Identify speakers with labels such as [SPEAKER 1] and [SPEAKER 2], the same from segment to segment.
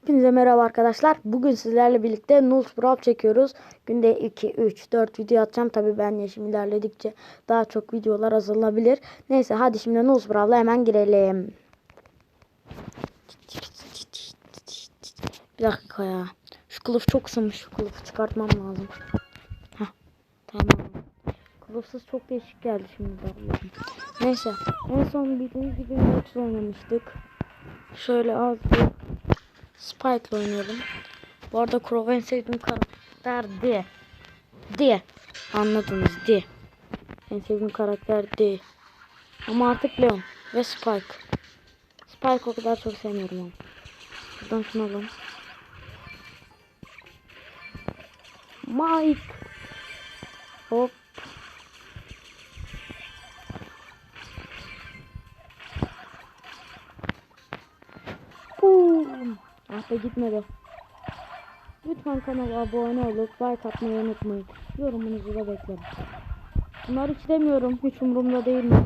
[SPEAKER 1] Hepinize merhaba arkadaşlar. Bugün sizlerle birlikte Nulls Brawl çekiyoruz. Günde 2, 3, 4 video atacağım. Tabi ben yaşım ilerledikçe daha çok videolar azalabilir. Neyse hadi şimdi Nulls Brawl'a hemen girelim. Bir dakika ya. Şu kılıf çok ısınmış. Şu kılıfı çıkartmam lazım. Heh, tamam. Kılıfsız çok değişik geldi şimdi. Neyse. En son bildiğiniz gibi maç oynamıştık. Şöyle az bir Spike'la oynayalım. Bu arada Crow en sevdiğim karakter D. D. Anladınız D. En sevdiğim karakter D. Ama artık Leon ve Spike. Spike o kadar çok sevmiyorum ama. Buradan şunu alalım. Mike. Hop. Be gitmedi. Lütfen kanala abone olup like atmayı unutmayın. Yorumunuzu da beklerim. Bunları hiç demiyorum. Hiç umurumda değil mi?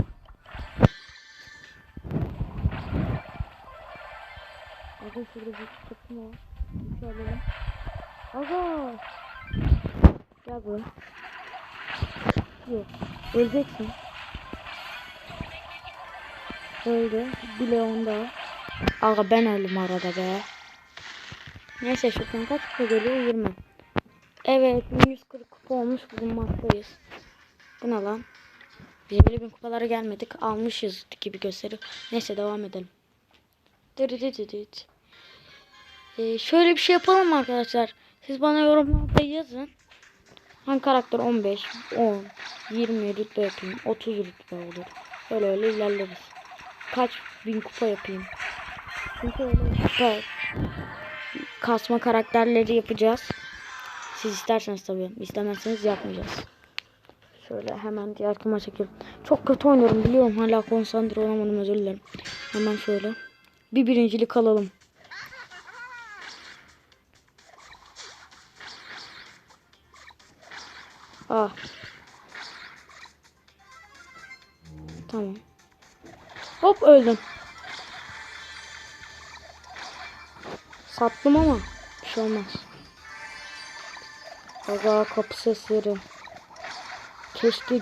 [SPEAKER 1] Aga şurada bir çıktı mı? Şey alalım. Aga. Gel buraya. Yok. Öleceksin. Öldü. Bir Leon daha. Aga ben öldüm arada be. Neyse şuradan kaç kupa geliyor? 20. Evet 140 kupa olmuş bulunmaktayız. Bu ne lan? Biz 50 bin kupalara gelmedik. Almışız gibi gösteriyor. Neyse devam edelim. Dırıdıdıdıt. Ee, şöyle bir şey yapalım arkadaşlar? Siz bana yorumlarda yazın. Hangi karakter 15, 10, 20 rütbe yapayım. 30 rütbe olur. Öyle öyle ilerleriz. Kaç bin kupa yapayım. Çünkü öyle kupa kasma karakterleri yapacağız. Siz isterseniz tabii. İstemezseniz yapmayacağız. Şöyle hemen diğer kuma çekelim. Çok kötü oynuyorum biliyorum. Hala konsantre olamadım özür dilerim. Hemen şöyle. Bir birincilik alalım. Ah. Tamam. Hop öldüm. Sattım ama bir şey olmaz. Aga kapı sesleri. Keşke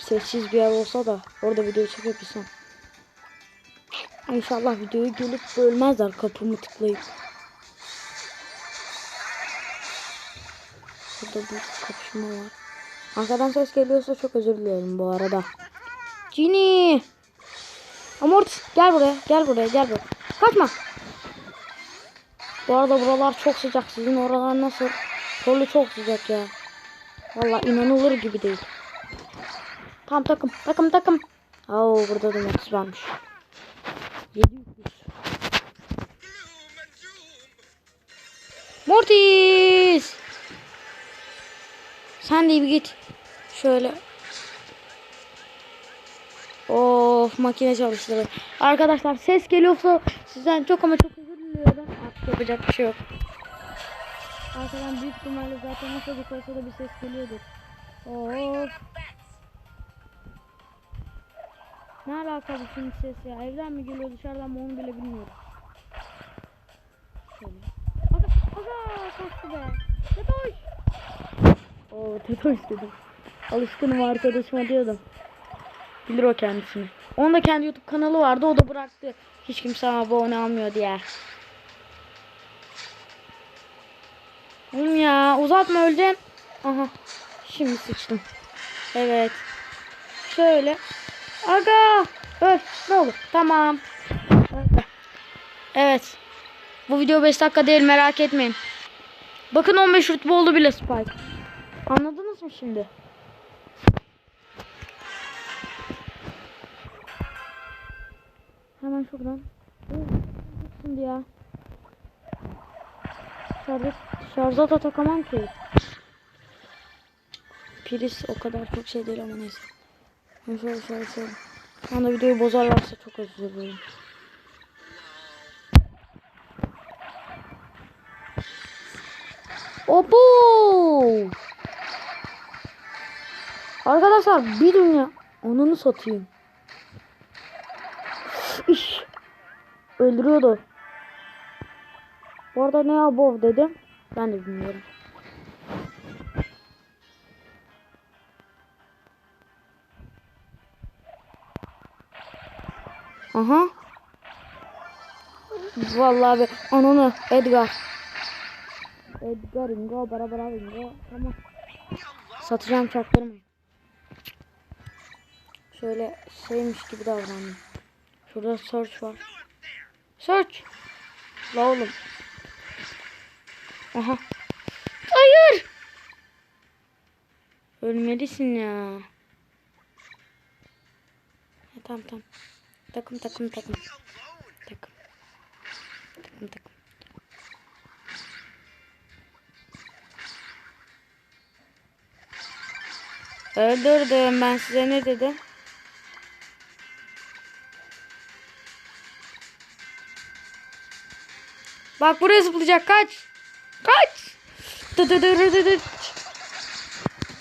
[SPEAKER 1] sessiz bir yer olsa da orada video çekebilsem. İnşallah videoyu gelip bölmezler kapımı tıklayıp. Burada bir kapışma var. Arkadan ses geliyorsa çok özür dilerim bu arada. Cini. Amort gel buraya gel buraya gel buraya. Kaçma. Bu arada buralar çok sıcak. Sizin oralar nasıl? Kolu çok sıcak ya. Valla inanılır gibi değil. Tamam takım takım takım. Oo burada da Max varmış. 700. Mortis. Sen de bir git. Şöyle. Of makine çalıştırıyor. Arkadaşlar ses geliyorsa sizden çok ama çok özür diliyorum. Yapacak bir şey yok. Arkadan büyük ihtimalle zaten nasıl bir olsa da bir ses geliyordur. Of. Ne alaka bu şimdi ses ya? Evden mi geliyor dışarıdan mı onu bile bilmiyorum. Şöyle. Aga, aga kaçtı be. Tetoş. Oo tetoş dedim. Alışkınım arkadaşıma diyordum. Bilir o kendisini. Onun da kendi YouTube kanalı vardı o da bıraktı. Hiç kimse abone almıyor diye. Oğlum ya uzatma öldüm. Aha. Şimdi sıçtım. Evet. Şöyle. Aga. Öl. Ne olur. Tamam. Evet. Bu video 5 dakika değil merak etmeyin. Bakın 15 rütbe oldu bile Spike. Anladınız mı şimdi? Hemen şuradan. Şimdi ya. Şarjı, şarja da takamam ki. Priz o kadar çok şey değil ama neyse. Şöyle şöyle şöyle. Şu anda videoyu bozarlarsa çok özür dilerim. Obo! Arkadaşlar bir dünya onunu satayım. İş. Öldürüyordu. Bu arada ne above dedim? Ben de bilmiyorum. Aha. Vallahi be. Ananı Edgar. Edgar Ingo bara Ingo. Tamam. Satacağım çaktırmayın. Şöyle şeymiş gibi davranayım. Şurada search var. Search. La oğlum. Aha. Hayır. Ölmelisin ya. Ha, tamam tamam. Takım takım takım. Takım. Takım takım. Öldürdüm ben size ne dedim? Bak buraya zıplayacak kaç. Kaç.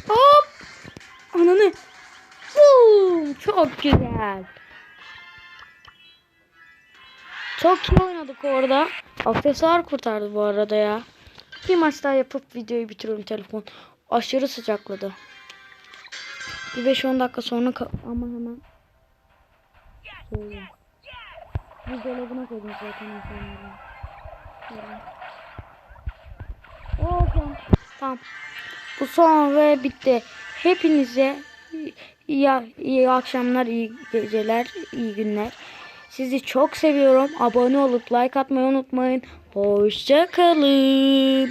[SPEAKER 1] Hop. Ananı. Boom. Çok güzel. Çok iyi oynadık orada. Aksesuar kurtardı bu arada ya. Bir maç daha yapıp videoyu bitiriyorum telefon. Aşırı sıcakladı. Bir 5-10 dakika sonra ama hemen şey Buzdolabına koydum zaten insanları. Oh, tamam. Bu son ve bitti. Hepinize iyi, iyi akşamlar, iyi geceler, iyi günler. Sizi çok seviyorum. Abone olup like atmayı unutmayın. Hoşça kalın.